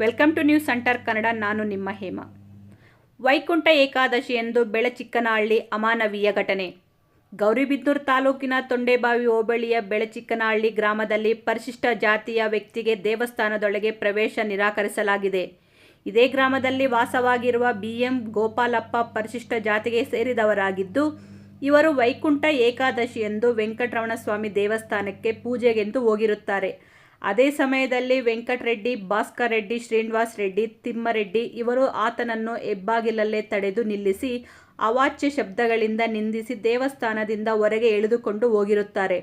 Welcome to news center Kannada, ನಾನು ನಿಮ್ಮ ಹೇಮ. ವೈಕುಂಠ ಏಕಾದಶಿ ಎಂದು ಬೆಳಚಿಕ್ಕನಹಳ್ಳಿ ಅಮಾನವೀಯ ಘಟನೆ. ಗೌರಿಬಿದ್ದೂರು ತಾಲೂಕಿನ ತೊಂಡೆಬಾವಿ ಹೋಬಳಿಯ ಬೆಳಚಿಕ್ಕನಹಳ್ಳಿ ಗ್ರಾಮದಲ್ಲಿ ಪರಿಶಿಷ್ಟ ಜಾತಿಯ ವ್ಯಕ್ತಿಗೆ ದೇವಸ್ಥಾನದೊಳಗೆ ಪ್ರವೇಶ ನಿರಾಕರಿಸಲಾಗಿದೆ. ಇದೇ ಗ್ರಾಮದಲ್ಲಿ ವಾಸವಾಗಿರುವ ಬಿ ಎಂ ಗೋಪಾಲಪ್ಪ ಪರಿಶಿಷ್ಟ ಜಾತಿಗೆ ಸೇರಿದವರಾಗಿದ್ದು, ಇವರು ವೈಕುಂಠ ಏಕಾದಶಿ ಎಂದು ವೆಂಕಟರಮಣ ಸ್ವಾಮಿ ದೇವಸ್ಥಾನಕ್ಕೆ ಪೂಜೆಗೆಂದು ಹೋಗಿರುತ್ತಾರೆ. ಅದೇ ಸಮಯದಲ್ಲಿ ವೆಂಕಟರೆಡ್ಡಿ, ಭಾಸ್ಕರ್ ರೆಡ್ಡಿ, ಶ್ರೀನಿವಾಸ್ ರೆಡ್ಡಿ, ತಿಮ್ಮರೆಡ್ಡಿ ಇವರು ಆತನನ್ನು ಹೆಬ್ಬಾಗಿಲಲ್ಲೇ ತಡೆದು ನಿಲ್ಲಿಸಿ ಅವಾಚ್ಯ ಶಬ್ದಗಳಿಂದ ನಿಂದಿಸಿ ದೇವಸ್ಥಾನದಿಂದ ಹೊರಗೆ ಎಳೆದುಕೊಂಡು ಹೋಗಿರುತ್ತಾರೆ.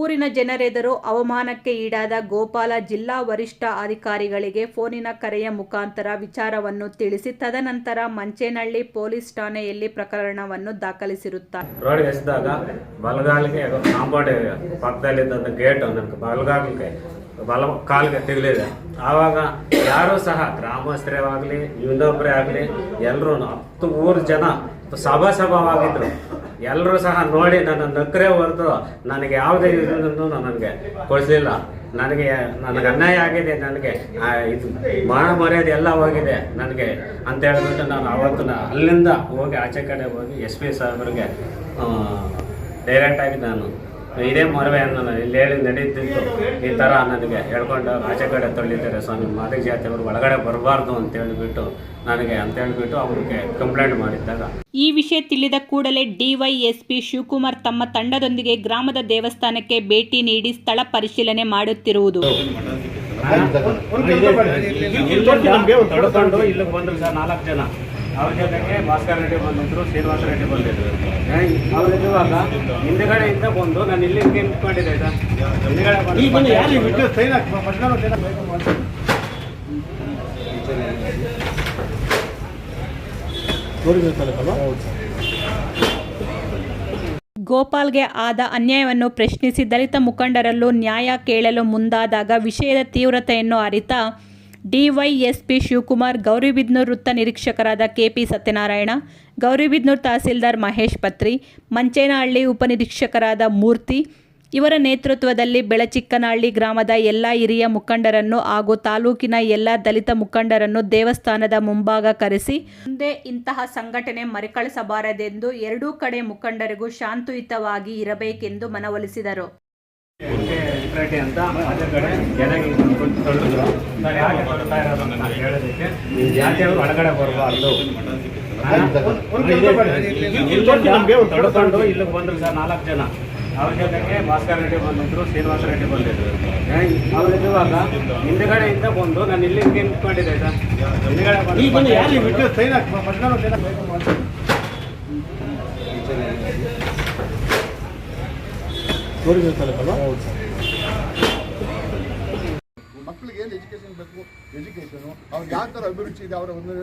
ಊರಿನ ಜನರೆದುರು ಅವಮಾನಕ್ಕೆ ಈಡಾದ ಗೋಪಾಲ ಜಿಲ್ಲಾ ವರಿಷ್ಠ ಅಧಿಕಾರಿಗಳಿಗೆ ಫೋನಿನ ಕರೆಯ ಮುಖಾಂತರ ವಿಚಾರವನ್ನು ತಿಳಿಸಿ ತದನಂತರ ಮಂಚೇನಹಳ್ಳಿ ಪೊಲೀಸ್ ಠಾಣೆಯಲ್ಲಿ ಪ್ರಕರಣವನ್ನು ದಾಖಲಿಸಿರುತ್ತಾರೆ. ರೋಡ್ ಎಸ್ದಾಗ ಬಲಗಾಲಿಗೆ ಕಾಂಪೌಂಡ್, ಪಕ್ಕದಲ್ಲಿದ್ದಂಥ ಗೇಟ್ ಬಲಗಾಲಿಗೆ ಬಲ ಕಾಲ್ಗೆ ತೆಗಲಿದೆ ಆವಾಗ ಯಾರೂ ಸಹ ಗ್ರಾಮಸ್ಥರೇ ಆಗಲಿ ಇನ್ನೊಬ್ಬರೇ ಆಗಲಿ ಎಲ್ಲರೂ ಹತ್ತು ಮೂರು ಜನ ಸಭಾ ಸಭಾವಾಗಿದ್ದರು ಎಲ್ಲರೂ ಸಹ ನೋಡಿ ನನ್ನ ನಕ್ಕರೆ ಹೊರತು ನನಗೆ ಯಾವುದೇ ಇದನ್ನು ನನಗೆ ಕೊಡಿಸಲಿಲ್ಲ ನನಗೆ ನನಗೆ ಅನ್ಯಾಯ ಆಗಿದೆ, ನನಗೆ ಇದು ಮಾನ ಮರ್ಯಾದೆ ಎಲ್ಲ ಹೋಗಿದೆ. ನನಗೆ ಅಂತ ಹೇಳ್ಬಿಟ್ಟು ನಾನು ಅವತ್ತು ಅಲ್ಲಿಂದ ಹೋಗಿ ಆಚೆ ಕಡೆ ಹೋಗಿ ಎಸ್ ಪಿ ಸಾಹೇಬರಿಗೆ ಡೈರೆಕ್ಟಾಗಿ ನಾನು ಇದೇ ಮೊರವೆ ಅನ್ನೋದು ಇಲ್ಲಿ ಹೇಳಿ ನಡೀತಿತ್ತು ಈ ಥರ ನನಗೆ ಹೇಳ್ಕೊಂಡು ಆಚೆ ಕಡೆ ತಳ್ಳಿದ್ದಾರೆ ಸ್ವಾಮಿ ಮಾದಿಗ ಜಾತಿಯವರು ಒಳಗಡೆ ಬರಬಾರ್ದು ಅಂತ ಹೇಳಿಬಿಟ್ಟು ನನಗೆ ಅಂತ ಹೇಳಿಬಿಟ್ಟು ಅವ್ರಿಗೆ ಕಂಪ್ಲೇಂಟ್ ಮಾಡಿದ್ದಾಗ ಈ ವಿಷಯ ತಿಳಿದ ಕೂಡಲೇ ಡಿವೈಎಸ್ಪಿ ಶಿವಕುಮಾರ್ ತಮ್ಮ ತಂಡದೊಂದಿಗೆ ಗ್ರಾಮದ ದೇವಸ್ಥಾನಕ್ಕೆ ಭೇಟಿ ನೀಡಿ ಸ್ಥಳ ಪರಿಶೀಲನೆ ಮಾಡುತ್ತಿರುವುದು ಇಲ್ಲಿ ಬಂದ್ರು ಸರ್ ನಾಲ್ಕು ಜನ ಅವ್ರ ಜೊತೆಗೆ ಭಾಸ್ಕರ್ ರೆಡ್ಡಿ ಬಂದಿದ್ರು ಶ್ರೀನಿವಾಸ ರೆಡ್ಡಿ ಬಂದಿದ್ರು. ಅವ್ರು ಇರುವಾಗ ಹಿಂದ್ಗಡೆಯಿಂದ ಬಂದು ನಾನು ಇಲ್ಲಿ ನಿಂತ್ಕೊಂಡಿದ್ದೆ ಬಂದು ಗೋಪಾಲ್ಗೆ ಆದ ಅನ್ಯಾಯವನ್ನು ಪ್ರಶ್ನಿಸಿ ದಲಿತ ಮುಖಂಡರಲ್ಲೂ ನ್ಯಾಯ ಕೇಳಲು ಮುಂದಾದಾಗ ವಿಷಯದ ತೀವ್ರತೆಯನ್ನು ಅರಿತ D Y S P Shivakumar Gauribidanur ವೃತ್ತ ನಿರೀಕ್ಷಕರಾದ ಕೆಪಿ ಸತ್ಯನಾರಾಯಣ ಗೌರಿಬಿದ್ನೂರ್ ತಹಸೀಲ್ದಾರ್ ಮಹೇಶ್ ಪತ್ರಿ, ಮಂಚೇನಹಳ್ಳಿ ಉಪನಿರೀಕ್ಷಕರಾದ ಮೂರ್ತಿ. ಇವರ ನೇತೃತ್ವದಲ್ಲಿ ಬೆಳಚಿಕ್ಕನಹಳ್ಳಿ ಗ್ರಾಮದ ಎಲ್ಲ ಹಿರಿಯ ಮುಖಂಡರನ್ನು ಹಾಗೂ ತಾಲೂಕಿನ ಎಲ್ಲ ದಲಿತ ಮುಖಂಡರನ್ನು ದೇವಸ್ಥಾನದ ಮುಂಭಾಗ ಕರೆಸಿ, ಮುಂದೆ ಇಂತಹ ಸಂಘಟನೆ ಮರುಕಳಿಸಬಾರದೆಂದು ಎರಡೂ ಕಡೆ ಮುಖಂಡರಿಗೂ ಶಾಂತಿಯುತವಾಗಿ ಇರಬೇಕೆಂದು ಮನವೊಲಿಸಿದರು. ಅಂತ ಅದೇ ಕಡೆ ತಳ್ಳಿದ್ರು ಸರ್ ಯಾಕೆ ಬರ್ತಾ ಇರೋದು ಅಂತ ಹೇಳೋದಕ್ಕೆ ನೀವು ಜಾತಿಯವರು ಒಳಗಡೆ ಬರಬಾರ್ದು? ತಡ್ಕೊಂಡು ಇಲ್ಲಿಗೆ ಬಂದ್ರು ಸರ್ ನಾಲ್ಕು ಜನ. ಅವ್ರ ಜೊತೆಗೆ ಭಾಸ್ಕರ್ ರೆಡ್ಡಿ ಬಂದಿದ್ರು ಶ್ರೀನಿವಾಸ ರೆಡ್ಡಿ ಬಂದಿದ್ರು. ಅವ್ರು ಇರುವಾಗ ಹಿಂದ್ಗಡೆಯಿಂದ ಬಂದು ನಾನು ಇಲ್ಲಿ ನಿಂತ್ಕೊಂಡಿದ್ದೆ ಸರ್. ಹಿಂದ್ಗಡೆ ಬಂದು ಮಕ್ಕಳಿಗೆ ಏನು ಎಜುಕೇಷನ್ ಬೇಕು? ಎಜುಕೇಷನು ಅವ್ರಿಗೆ ಯಾವ ಥರ ಅಭಿರುಚಿ ಇದೆ ಅವರ ಒಂದು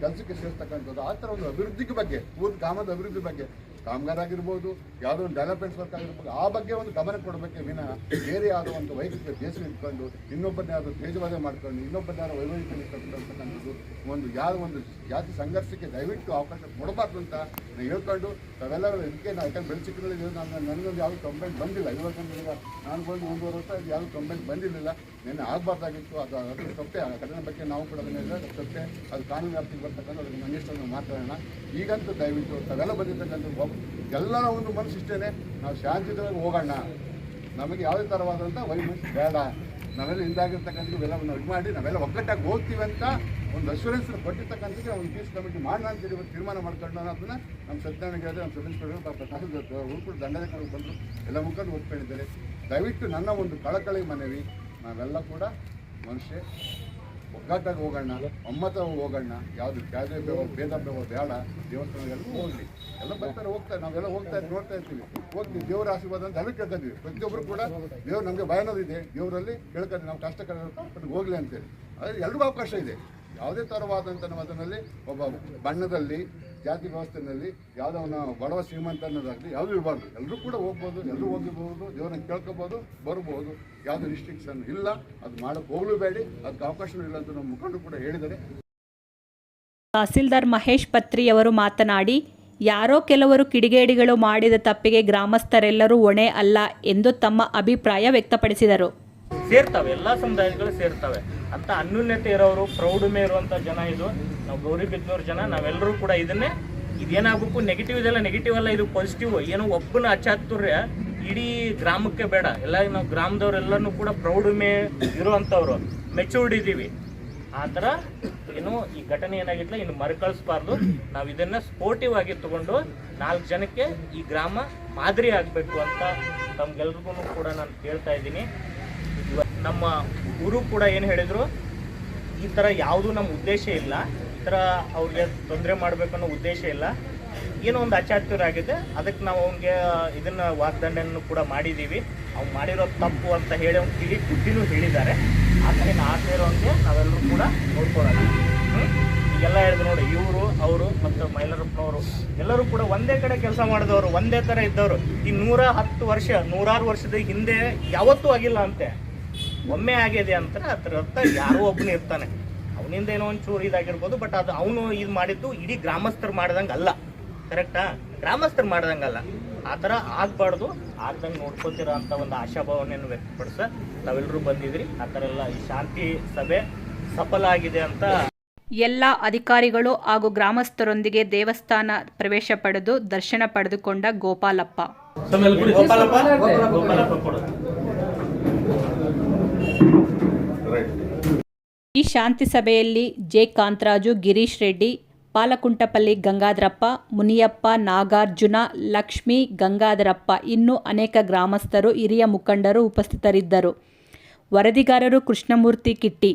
ಕೆಲಸಕ್ಕೆ ಸೇರಿಸ್ತಕ್ಕಂಥದ್ದು. ಆ ಥರ ಒಂದು ಅಭಿವೃದ್ಧಿಗೆ ಬಗ್ಗೆ ಊರು ಗ್ರಾಮದ ಅಭಿವೃದ್ಧಿ ಬಗ್ಗೆ ಕಾಮಗಾರ ಆಗಿರ್ಬೋದು, ಯಾವುದೋ ಒಂದು ಡೆವಲಪ್ಮೆಂಟ್ ವರ್ಕ್ ಆಗಿರ್ಬೋದು, ಆ ಬಗ್ಗೆ ಒಂದು ಗಮನ ಕೊಡಬೇಕೆ ವಿನ ಬೇರೆ ಯಾವುದೋ ಒಂದು ವೈಯಕ್ತಿಕ ದೇಶ ಇಟ್ಕೊಂಡು, ಇನ್ನೊಬ್ಬರನ್ನ ಯಾವುದು ತೇಜವಾದ ಮಾಡ್ಕೊಂಡು, ಇನ್ನೊಬ್ಬರನ್ನ ಯಾರೋ ಇಟ್ಕೊಂಡು ಒಂದು ಯಾವ ಒಂದು ಜಾತಿ ಸಂಘರ್ಷಕ್ಕೆ ದಯವಿಟ್ಟು ಅವಕಾಶ ಕೊಡಬಾರ್ದು ಅಂತ ನಾನು ಹೇಳ್ಕೊಂಡು ತಾವೆಲ್ಲ ಇದಕ್ಕೆ ನಾವು ಯಾಕಂದ್ರೆ ಬೆಳಚಿಕ್ಕಲ್ಲಿ ನಾನು, ನನಗೊಂದು ಯಾವ ಕಂಪ್ಲೇಂಟ್ ಬಂದಿಲ್ಲ. ಇವಾಗ ನಾನು ಬಂದು ಒಂದೂವರೆ ವರ್ಷ, ಯಾವುದು ಕಂಪ್ಲೇಂಟ್ ಬಂದಿರಲಿಲ್ಲ. ನೆನ್ನೆ ಆಗಬಾರ್ದಾಗಿತ್ತು, ಅದು ಅದು ತಪ್ಪೆ, ಆ ಘಟನೆ ಬಗ್ಗೆ ನಾವು ಕೂಡ ಅದನ್ನೆಲ್ಲ ತಪ್ಪೆ, ಅದು ಕಾನೂನು ವ್ಯಾಪ್ತಿಗೆ ಬರ್ತಕ್ಕಂಥ ಅದಕ್ಕೆ ಮನಿಷ್ಠರನ್ನು ಮಾತಾಡೋಣ ಈಗಂತೂ ದಯವಿಟ್ಟು ತಾವೆಲ್ಲ ಬಂದಿರ್ತಕ್ಕಂಥ ಎಲ್ಲರ ಒಂದು ಮನಸ್ಸು ಇಷ್ಟೇ ನಾವು ಶಾಂತಿಯುತವಾಗಿ ಹೋಗೋಣ. ನಮಗೆ ಯಾವುದೇ ಥರವಾದಂಥ ವೈಮನ್ಸ್ ಬೇಡ. ನಾವೆಲ್ಲ ಹಿಂದಾಗಿರ್ತಕ್ಕಂಥ ಇವೆಲ್ಲ ನಾವು ಇದು ಮಾಡಿ, ನಾವೆಲ್ಲ ಒಗ್ಗಟ್ಟಾಗಿ ಹೋಗ್ತೀವಿ ಅಂತ ಒಂದು ಅಶ್ಯೂರೆನ್ಸ್ ಕೊಟ್ಟಿರ್ತಕ್ಕಂಥದ್ದು ಒಂದು ಪೀಸ್ ಕಮಿಟಿ ಮಾಡೋಣ ಅಂತೇಳಿ ಒಂದು ತೀರ್ಮಾನ ಮಾಡ್ಕೊಂಡು ಅದನ್ನು ನಮ್ಮ ಸತ್ಯನಾರಾಯಣ ಹೇಳಿದ್ರೆ ನಮ್ಮ ಪಾಪ ತಹಸೀಲ್ದಾರ್ ಹುಡುಕರು ದಂಡಾಧಿಕಾರಿಗಳು ಬಂದರು. ಎಲ್ಲ ಮುಖಂಡರು ಒಪ್ಕೊಂಡಿದ್ದಾರೆ ದಯವಿಟ್ಟು ನನ್ನ ಒಂದು ಕಳಕಳಿ ಮನವಿ. ನಾವೆಲ್ಲ ಕೂಡ ಮನುಷ್ಯ ಒಗ್ಗಟ್ಟಾಗಿ ಹೋಗೋಣ ಒಮ್ಮತ ಹೋಗೋಣ ಯಾವುದು ಯಾವುದೇ ಭೇದ ಬೇವ ಬೇಡ. ದೇವಸ್ಥಾನಗಳೆಲ್ಲ ಹೋಗಲಿ. ಎಲ್ಲ ಬರ್ತಾರೆ, ಹೋಗ್ತಾರೆ. ನಾವೆಲ್ಲ ಹೋಗ್ತಾ ಇದ್ದೀವಿ ನೋಡ್ತಾ ಇರ್ತೀವಿ. ಹೋಗ್ತೀವಿ ದೇವರ ಆಶೀರ್ವಾದ ಅಂತ ಅದಕ್ಕೆ ಕೇಳ್ಕೊಂತೀವಿ ಪ್ರತಿಯೊಬ್ಬರು ಕೂಡ ದೇವ್ರು ನಮಗೆ ಭಯನೋದಿದೆ. ದೇವರಲ್ಲಿ ಕೇಳ್ಕೊಂಡು ನಾವು ಕಷ್ಟ ಕಷ್ಟ ಹೋಗಲಿ ಅಂತೇಳಿ. ಆದರೆ ಎಲ್ಲರಿಗೂ ಅವಕಾಶ ಇದೆ. ಯಾವುದೇ ಥರವಾದಂಥ ನಾವು ಅದರಲ್ಲಿ ಒಬ್ಬ ಬಣ್ಣದಲ್ಲಿ ಜಾತಿ ವ್ಯವಸ್ಥೆಯಲ್ಲಿ ಯಾವುದೋ ಬಡವ ಶ್ರೀಮಂತ ಅನ್ನೋದಾಗಲಿ ಯಾವುದೂ ಇರಬಾರ್ದು. ಎಲ್ಲರೂ ಕೂಡ ಹೋಗ್ಬೋದು ಎಲ್ಲರೂ ಹೋಗಿರ್ಬೋದು, ದೇವರನ್ನ ಕೇಳ್ಕೊಬೋದು, ಬರ್ಬೋದು. ಯಾವುದೇ ರಿಸ್ಟ್ರಿಕ್ಷನ್ ಇಲ್ಲ, ಅದು ಮಾಡೋಕ್ಕೆ ಹೋಗಲೂಬೇಡಿ ಅದಕ್ಕೆ ಅವಕಾಶವೂ ಇಲ್ಲ ಅಂತ ನಮ್ಮ ಮುಖಂಡರು ಕೂಡ ಹೇಳಿದ್ದಾರೆ. ತಹಸೀಲ್ದಾರ್ ಮಹೇಶ್ ಪತ್ರಿಯವರು ಮಾತನಾಡಿ, ಯಾರೋ ಕೆಲವರು ಕಿಡಿಗೇಡಿಗಳು ಮಾಡಿದ ತಪ್ಪಿಗೆ ಗ್ರಾಮಸ್ಥರೆಲ್ಲರೂ ಹೊಣೆ ಅಲ್ಲ ಎಂದು ತಮ್ಮ ಅಭಿಪ್ರಾಯ ವ್ಯಕ್ತಪಡಿಸಿದರು. ಸೇರ್ತವೆ, ಎಲ್ಲ ಸಮುದಾಯಗಳು ಸೇರ್ತವೆ. ಅಂತ ಅನ್ಯೂನ್ಯತೆ ಇರೋರು, ಪ್ರೌಢಮೆ ಇರುವಂಥ ಜನ ಇದು. ನಾವು ಗೌರಿಬಿದ್ನೂರು ಜನ ನಾವೆಲ್ಲರೂ ಕೂಡ ಇದನ್ನೇ, ಇದೇನಾಗಬೇಕು ನೆಗೆಟಿವ್ ಇದೆಲ್ಲ ನೆಗೆಟಿವ್ ಅಲ್ಲ, ಇದು ಪಾಸಿಟಿವ್ ಏನೋ ಒಬ್ಬನ ಅಚ್ಚಾತುರ್ಯ ಇಡೀ ಗ್ರಾಮಕ್ಕೆ ಬೇಡ. ಎಲ್ಲ ನಾವು ಗ್ರಾಮದವರೆಲ್ಲನೂ ಕೂಡ ಪ್ರೌಢಮೆ ಇರುವಂಥವ್ರು ಮೆಚೂರ್ಡ್ ಇದ್ದೀವಿ ಆ ಥರ ಏನು ಈ ಘಟನೆ ಏನಾಗಿತ್ತಲ್ಲ ಇನ್ನು ಮರುಕಳಿಸ್ಬಾರ್ದು. ನಾವು ಇದನ್ನು ಸ್ಪೋರ್ಟಿವ್ ಆಗಿ ತಗೊಂಡು ನಾಲ್ಕು ಜನಕ್ಕೆ ಈ ಗ್ರಾಮ ಮಾದರಿ ಆಗಬೇಕು ಅಂತ ತಮ್ಗೆಲ್ರಿಗೂ ಕೂಡ ನಾನು ಕೇಳ್ತಾ ಇದ್ದೀನಿ. ನಮ್ಮ ಗುರು ಕೂಡ ಏನು ಹೇಳಿದರು, ಈ ಥರ ಯಾವುದೂ ನಮ್ಮ ಉದ್ದೇಶ ಇಲ್ಲ, ಈ ಥರ ಅವ್ರಿಗೆ ತೊಂದರೆ ಮಾಡಬೇಕು ಅನ್ನೋ ಉದ್ದೇಶ ಇಲ್ಲ. ಏನೋ ಒಂದು ಅಚಾತುರ್ಯ ಆಗಿದೆ, ಅದಕ್ಕೆ ನಾವು ಅವನಿಗೆ ಇದನ್ನು ವಾಗ್ದಂಡನ್ನು ಕೂಡ ಮಾಡಿದ್ದೀವಿ ಅವ್ನು ಮಾಡಿರೋ ತಪ್ಪು ಅಂತ ಹೇಳಿ ಅವ್ನು ತಿಳಿ ಬುದ್ಧಿನೂ ಹೇಳಿದ್ದಾರೆ. ಆದರೆ ಆಸೆ ಇರೋಂಗೆ ನಾವೆಲ್ಲರೂ ಕೂಡ ನೋಡ್ಕೊಳ್ಳೋಣ. ಎಲ್ಲ ಹೇಳಿದ್ರು ನೋಡಿ, ಇವರು, ಅವರು ಮತ್ತು ಮೈಲರಪ್ಪನವರು, ಎಲ್ಲರೂ ಕೂಡ ಒಂದೇ ಕಡೆ ಕೆಲಸ ಮಾಡಿದವರು, ಒಂದೇ ಥರ ಇದ್ದವರು. ಈ ನೂರ ಹತ್ತು ವರ್ಷ, ನೂರಾರು ವರ್ಷದ ಹಿಂದೆ ಯಾವತ್ತೂ ಆಗಿಲ್ಲ ಅಂತೆ. ಒಮ್ಮೆ ಆಗಿದೆ ಅಂತ ಅದ್ರ ಅರ್ಥ ಯಾರೋ ಒಬ್ಬನೇ ಇರ್ತಾನೆ. ಅವನಿಂದ ಏನೋ ಒಂದು ಚೂರು ಇದಾಗಿರ್ಬೋದು ಬಟ್ ಅದು ಅವನು ಇದು ಮಾಡಿದ್ದು ಇಡೀ ಗ್ರಾಮಸ್ಥರು ಮಾಡ್ದಂಗೆ ಅಲ್ಲ. ಕರೆಕ್ಟಾ ಗ್ರಾಮಸ್ಥರು ಮಾಡ್ದಂಗಲ್ಲ ಆ ಥರ ಆಗ್ಬಾರ್ದು. ಆಗ್ದಂಗೆ ನೋಡ್ಕೋತಿರೋ ಅಂತ ಒಂದು ಆಶಾಭಾವನೆಯನ್ನು ವ್ಯಕ್ತಪಡಿಸ ತಾವೆಲ್ಲರೂ ಬಂದಿದ್ರಿ. ಆ ಥರ ಎಲ್ಲ ಈ ಶಾಂತಿ ಸಭೆ ಸಫಲ ಆಗಿದೆ ಅಂತ ಎಲ್ಲ ಅಧಿಕಾರಿಗಳು ಹಾಗೂ ಗ್ರಾಮಸ್ಥರೊಂದಿಗೆ ದೇವಸ್ಥಾನ ಪ್ರವೇಶ ಪಡೆದು ದರ್ಶನ ಪಡೆದುಕೊಂಡ ಗೋಪಾಲಪ್ಪ. ಗೋಪಾಲಪ್ಪ? ಗೋಪಾಲಪ್ಪ ಕೊಡು ಈ ಶಾಂತಿ ಸಭೆಯಲ್ಲಿ ಜೆ. ಕಾಂತರಾಜು, ಗಿರೀಶ್ ರೆಡ್ಡಿ, ಪಾಲಕುಂಟಪಲ್ಲಿ ಗಂಗಾಧರಪ್ಪ, ಮುನಿಯಪ್ಪ, ನಾಗಾರ್ಜುನ, ಲಕ್ಷ್ಮಿ, ಗಂಗಾಧರಪ್ಪ ಇನ್ನೂ ಅನೇಕ ಗ್ರಾಮಸ್ಥರು, ಹಿರಿಯ ಮುಖಂಡರು ಉಪಸ್ಥಿತರಿದ್ದರು. ವರದಿಗಾರರು ಕೃಷ್ಣಮೂರ್ತಿ ಕಿಟ್ಟಿ